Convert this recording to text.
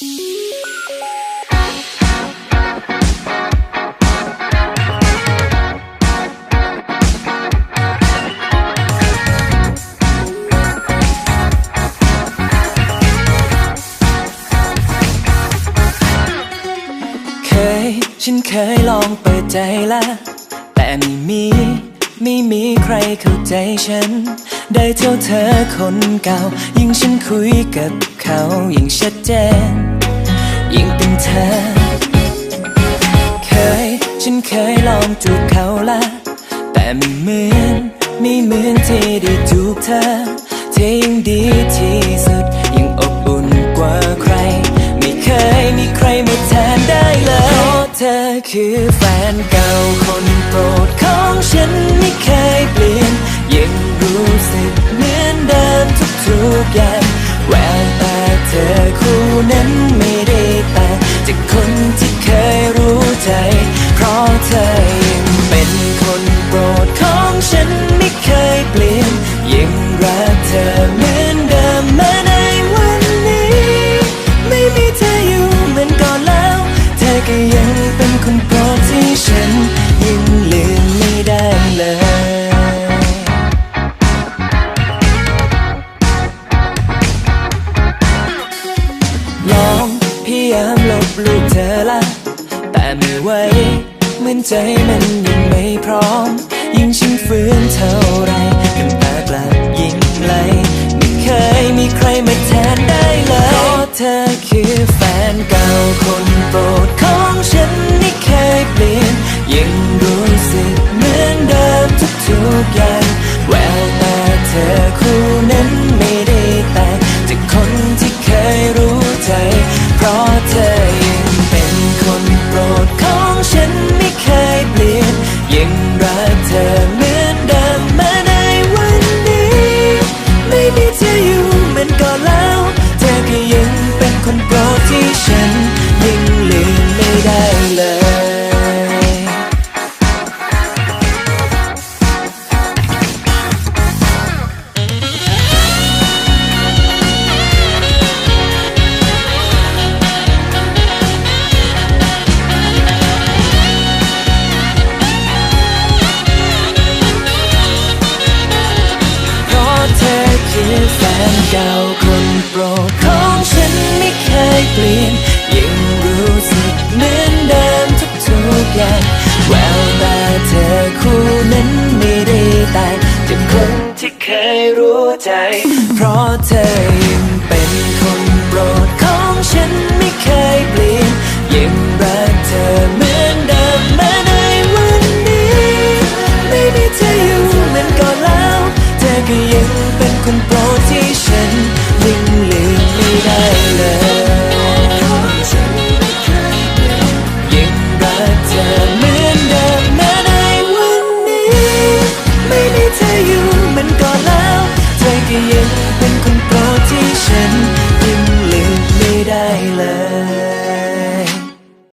เคยฉันเคยลองเปิดใจแล้วแต่ไม่มี ไม่มีใครเข้าใจฉัน ได้เท่าเธอคนเก่า ยิ่งฉันคุยกับเขา ยิ่งชัดเจน ยิ่งเป็นเธอ เคย ฉันเคยลองจูบเขาละ แต่ไม่เหมือนไม่เหมือนที่ได้จูบเธอที่ยิ่งดีที่สุดยิ่งอบอุ่นกว่าใคร ไม่เคยมีใครมาแทนได้เลยเพราะเธอคือแฟนเก่าคนโปรดของฉันไม่เคยเป นั้นไม่ได้แต่จากคนที่เคยรู้ใจ เพราะเธอ ลูกเธอละแต่ไม่ไหวเหมือนใจมันยังไม่พร้อม ยิ่งฉันฝืนเท่าไรน้ำตากลับยิ่งไหลไม่เคยมีใครมาแทนได้เลยเพราะเธอคือแฟนเก่าคน ยั รือแฟนเก่าคนโปรดของฉันไม่เคยเปลี่ยนยังรู้สึกเหมือนเดิมทุกทุกอย่างแววตาเธอคู่นั้นไม่ได้ตายจากคนที่เคยรู้ใจ เพราะเธอ ได้เลยยังรักเธอเหมือนเดิมแม้ในวันนี้ ไม่มีเธออยู่มันก็แล้วเธอก็ยังเป็นคนโปรดที่ฉันยังลืมไม่ได้เลย